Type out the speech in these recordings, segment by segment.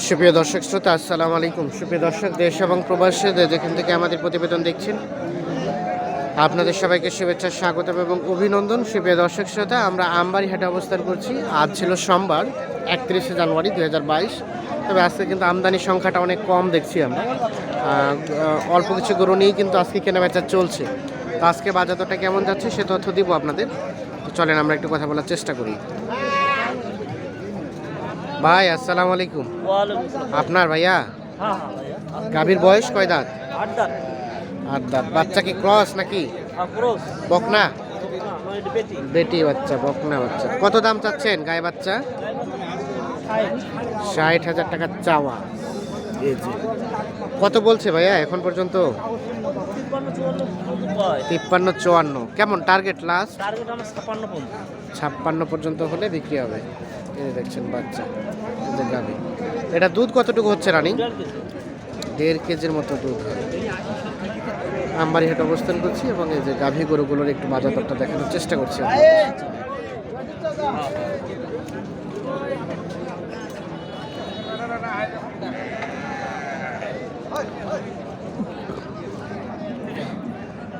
সুপ্রিয় দর্শক শ্রোতা, আসসালামু আলাইকুম। সুপ্রিয় দর্শক, দেশ এবং প্রবাসী যেখান থেকে আমাদের প্রতিবেদন দেখছেন, আপনাদের সবাইকে শুভেচ্ছা, স্বাগতম এবং অভিনন্দন। সুপ্রিয় দর্শক শ্রোতা, আমরা আমবাড়িহাটে অবস্থান করছি। আজ ছিল সোমবার, একত্রিশে জানুয়ারি দু হাজার বাইশ। তবে আজকে কিন্তু আমদানির সংখ্যাটা অনেক কম দেখছি আমরা। অল্প কিছু গরু নিয়েই কিন্তু আজকে কেনাবেচা চলছে। তো আজকে বাজারটা কেমন যাচ্ছে, সে তথ্য দিব আপনাদের। চলেন, আমরা একটু কথা বলার চেষ্টা করি। ভাই আসসালামু। আলাইকুম আপনার ভাইয়া? হ্যাঁ হ্যাঁ ভাইয়া। গাভীর বয়স কয় দাঁত? আট দাঁত। বাচ্চা কি ক্রস নাকি? বকনা? মানে বেটি। বাচ্চা বকনা বাচ্চা। কত দাম চাচ্ছেন গায়ে বাচ্চা? ষাট। হাজার টাকা চাওয়া। কত বলছে ভাইয়া এখন পর্যন্ত? তিপ্পান্ন চুয়ান্ন কেমন? Target last? ছাপ্পান্ন পর্যন্ত হলে বিক্রি হবে। এই দেখছেন বাচ্চা যে গাভী। এটা দুধ কতটুকু হচ্ছে রানিং? দেড় কেজির মতো দুধ। আমবাড়ি হাটে অবস্থান করছি এবং এই যে গাভী গরুগুলোর একটু বাজার দরটা দেখানোর চেষ্টা করছি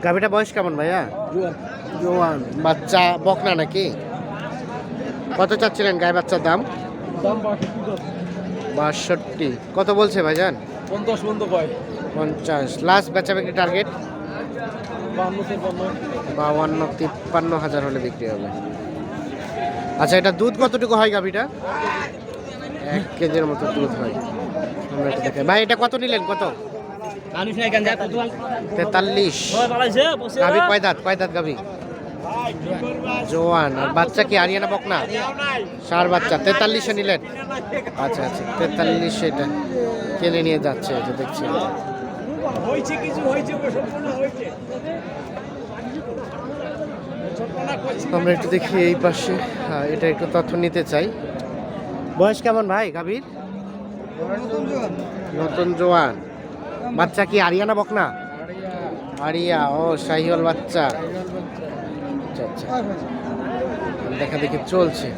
গাভীটা বয়স কেমন ভাইয়া? জোয়ান। বাচ্চা বকনা নাকি? কত চাচ্ছিলেন গায়ে বাচ্চার দাম? বাষট্টি। কত বলছে ভাইজান? পঞ্চাশ পর্যন্ত পঞ্চাশ। লাস্ট বেচা বিক্রি টার্গেট বাউান্ন তিপ্পান্ন হাজার হলে বিক্রি হবে। আচ্ছা এটা দুধ কতটুকু হয় গাভিটা? এক কেজির মতো দুধ হয়। আমরা ভাই এটা কত নিলেন? কত? আনিস নাই কেন যা কত? তেতাল্লিশ। গাভি কয় দাঁত? কয় দাঁত গাভি? জোয়ান আর বাচ্চা কি আরিয়ানা বকনা? সার বাচ্চা তেতাল্লিশে নিলেন। আচ্ছা আচ্ছা তেতাল্লিশে এটা কিনে নিয়ে যাচ্ছে এটা দেখছি। আমরা একটু দেখি এই পাশে হ্যাঁ, এটা একটু তথ্য নিতে চাই। বয়স কেমন ভাই গাভীর? নতুন জোয়ান। বাচ্চা কি আরিয়ানা বকনা? আরিয়া ও শাহিওয়াল বাচ্চা। আচ্ছা আচ্ছা। দেখা দেখি চলছে।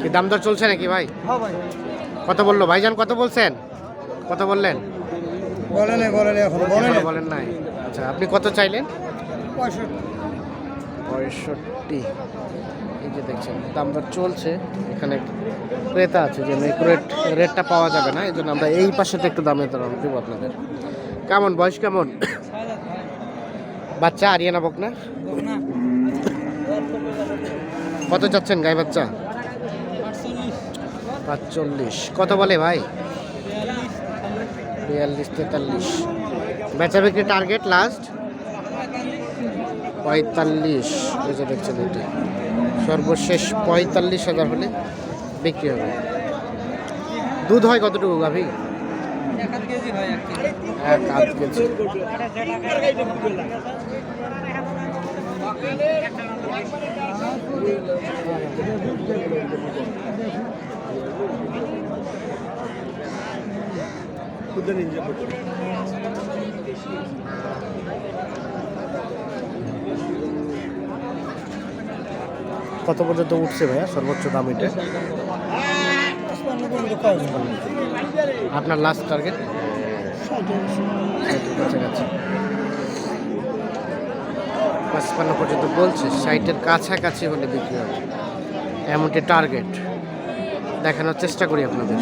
কি দাম দর চলছে নাকি ভাই? কত বলল? ভাইজান কত বলছেন? কত বললেন? বলে নেই এখন। বলে বলেন নাই। আচ্ছা আপনি কত চাইলেন? পঁয়ষট্টি। এই যে দেখছেন দাম দর চলছে। এখানে ক্রেতা আছে যে রেট রেটটা পাওয়া যাবে না। এই জন্য আমরা এই পাশেতে একটু দামে দেবো আপনাদের। কেমন, বয়স কেমন? বাচ্চা, আরিয়ানা বক না কত চাচ্ছেন গাই বাচ্চা? পাঁচচল্লিশ। কত বলে ভাই? বিয়াল্লিশ, তেতাল্লিশ। বেচা বিক্রি টার্গেট লাস্ট পঁয়তাল্লিশ। এই যে দেখছেন সর্বশেষ পঁয়তাল্লিশ হাজার হলে বিক্রি হবে। দুধ হয় কতটুকু গাভি? এক আধ কেজি। কত পর্যন্ত উঠছে ভাইয়া সর্বোচ্চ দাম এটা? আপনার লাস্ট টার্গেট পাঁচপান্ন পর্যন্ত বলছে সাইটের কাছাকাছি হলে বিক্রি হবে। এমনটি টার্গেট দেখানোর চেষ্টা করি আপনাদের।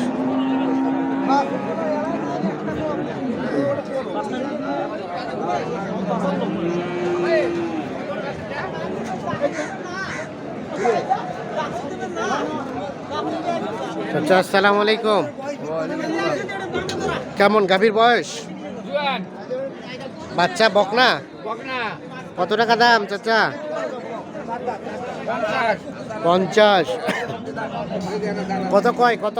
চাচা আসসালামু আলাইকুম। কেমন গাভীর বয়স? বাচ্চা বকনা? কত টাকা দাম চাচা? পঞ্চাশ। কত কয় কত?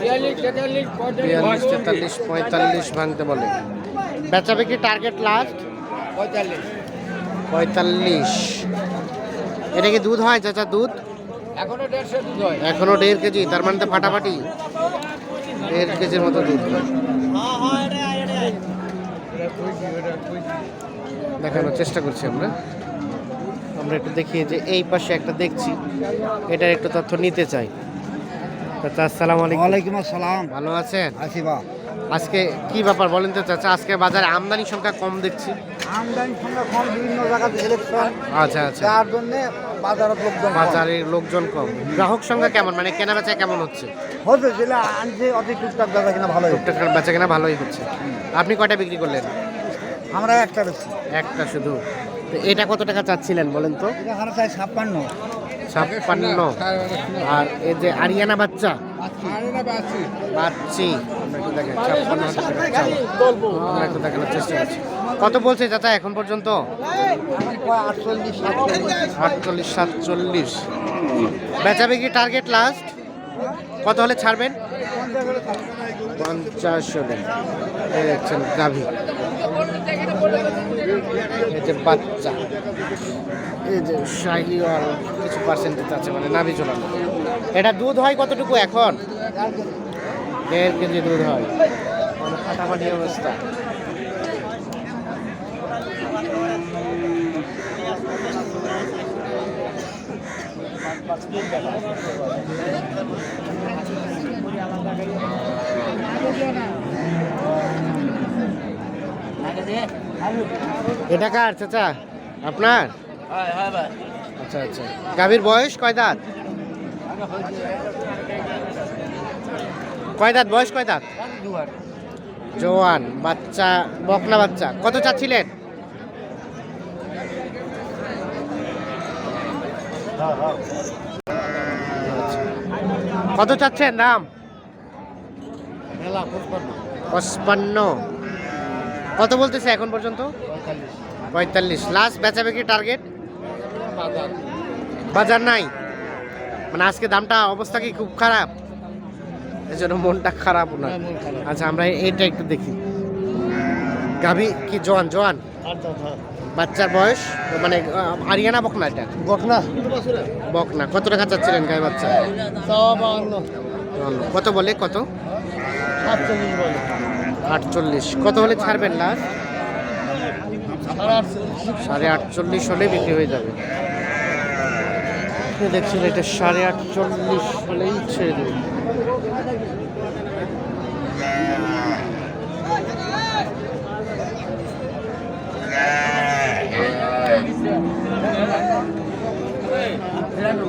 বিয়াল্লিশ তেতাল্লিশ পঁয়তাল্লিশ। ভাঙতে বলে। বেচা বিক্রি টার্গেট লাস্ট পঁয়তাল্লিশ। এটা কি দুধ হয় চাচা দুধ? এখনও দেড়শো দুধ হয়। এখনও দেড় কেজি তার মানে তো ফাটাফাটি। দেড় কেজির মতো দুধ। হয়। দেখানোর চেষ্টা করছি আমরা। আমরা একটু দেখি যে এই পাশে একটা দেখছি। এটার একটু তথ্য নিতে চাই। চাচা আসসালামু আলাইকুম। ওয়ালাইকুম আসসালাম। ভালো আছেন? আছি বা আজকে কি ব্যাপার বলেন তো চাচা? আজকে বাজারে আমদানি সংখ্যা কম দেখছি। আমদানি সংখ্যা কম বিভিন্ন জায়গাতে ইলেকশন আচ্ছা আচ্ছা। যার জন্য বাজারের লোকজন কম। বাজারের লোকজন কম। গ্রাহক সংখ্যা কেমন? মানে কেনা বেচা কেমন হচ্ছে? হচ্ছে যেটা আনছে অত টুকটাক দাদা কিনা ভালো টুকটাক বেচা কেনা ভালোই হচ্ছে। আপনি কয়টা বিক্রি করলেন? আমরা একটা বেশি একটা শুধু। তো এটা কত টাকা চাচ্ছিলেন বলেন তো? এটা হারা চাই ছাপ্পান্ন। ছাপ্পান্ন। আর এই যে আরিয়ানা বাচ্চা? পাচ্ছি আমরা একটু দেখেন ছাপ্পান্ন হাজার টাকা চাওয়া। আমরা একটু দেখানোর চেষ্টা করছি। কত বলছে চাচা এখন পর্যন্ত? আটচল্লিশ, সাতচল্লিশ। আটচল্লিশ সাতচল্লিশ বেচা টার্গেট লাস্ট কত হলে ছাড়বেন? পঞ্চাশ হলে। দেখছেন গাভী। এই যে বাচ্চা। এই যে শাহিওয়াল কিছু পার্সেন্টেজ আছে মানে নাভি চলানো এটা দুধ হয় কতটুকু এখন? দেড় কেজি দুধ হয়। মানে ফাটাফাটি অবস্থা। এটা কার চাচা? আপনার? আচ্ছা আচ্ছা। গাভীর বয়স কয় দাঁত? কয় দাঁত? বয়স কয় দাঁত? জোয়ান, বাচ্চা, বকনা বাচ্চা। কত চাচ্ছিলেন? কত চাচ্ছেন দাম? পঁচপান্ন। কত বলতেছে এখন পর্যন্ত? পঁয়তাল্লিশ। লাস্ট বেচা বিক্রি টার্গেট বাজার। নাই? মানে আজকে দামটা অবস্থা কি খুব খারাপ? এই জন্য মনটা খারাপ না। আচ্ছা আমরা এটা একটু দেখি। গাভী কি জোয়ান? জোয়ান? বাচ্চার বয়স? মানে আরিয়ানা বকনা এটা? বকনা। বকনা। কত টাকা চাচ্ছিলেন গায়ে বাচ্চা? কত বলে? কত? আটচল্লিশ। কত হলে ছাড়বেন লাস্ট? সাড়ে আটচল্লিশ। হলে বিক্রি হয়ে যাবে। দেখছেন এটা সাড়ে আটচল্লিশ হলেই ছেড়ে দেবে। ভেড়ানো